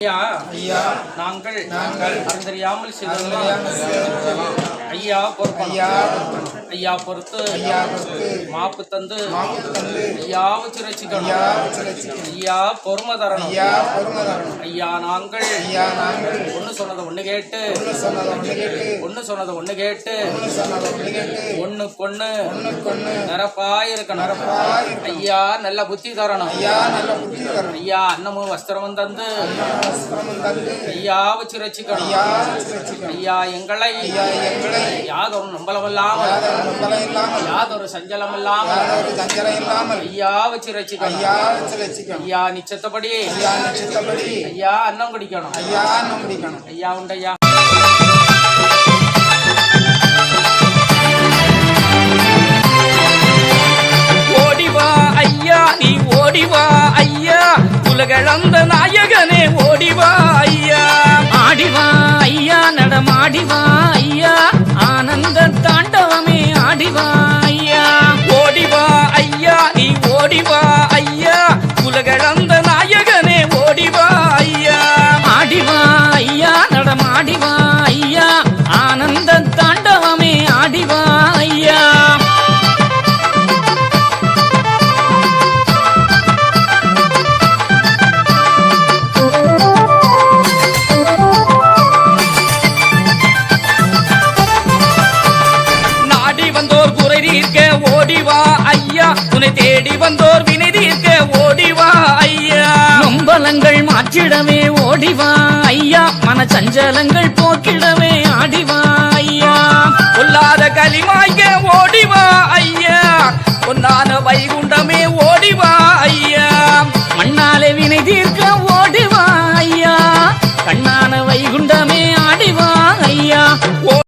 ஐயா ஐயா நாங்கள் நாங்கள் அறிந்தறியாமல் செய்ததெல்லாம் ஐயா பொறுப்பணும் ஐயா பொறுத்து ஐயா பொறுத்து மாப்பு தந்து மாப்பு தந்து ஐயா வச்சு ரசிக்கணும் ஐயா பொறுமை தரணும். ஐயா பொறுமை தரணும். ஐயா நாங்கள் ஐயா நாங்கள் ஒண்ணு சொன்னதை ஒண்ணு கேட்டு ஒன்று சொன்னதை ஒன்று கேட்டு ஒண்ணு சொன்னதை ஒண்ணு கேட்டு ஒன்று சொன்னதை ஒன்று கேட்டு ஒன்று நிரப்பாய் இருக்கணும் நிரப்பாய். ஐயா நல்ல புத்தி தரணும். ஐயா நல்ல புத்தி தரணும். ஐயா அன்னமும் வஸ்திரமும் தந்து சிரமம் தந்து ஐயா. ஐயா எங்களை ஐயா எங்களை யாதொரு நம்பலமில்லாமல் யாதொரு நம்பலம் இல்லாமல் யாதொரு சஞ்சலம் இல்லாமல் யாதொரு சஞ்சலம் இல்லாமல் ஐயா வச்சு ரசிக்கணும். ஐயா வச்சு ரசிக்கணும். ஐயா நிச்சத்தபடி ஐயா நிச்சயத்தபடி ஐயா அன்னம் குடிக்கணும். ஐயா நம்பிக்கணும் ஐயா உண்டையா. ஓடிவா ஐயா நீ ஓடிவா ஐயா. உலகளந்த நாயகனே ஓடிவா ஐயா. ஆடிவா ஐயா நடமாடிவா ஓடிவா ஐயா உலகளந்த நாயகனே ஓடிவா ஐயா. ஆடிவா ஐயா நடமாடிவா ஐயா. ஓடிவா ஐயா. உன்னை தேடி வந்தோர் வினை தீர்க்க ஓடிவா ஐயா. நொம்பலங்கள் மாற்றிடவே ஓடிவா ஐயா. மனச்சஞ்சலங்கள் போக்கிடவே ஆடிவா ஐயா. பொல்லாத களிமாய்க்க ஓடிவா ஐயா. பொன்னான வைகுண்டமே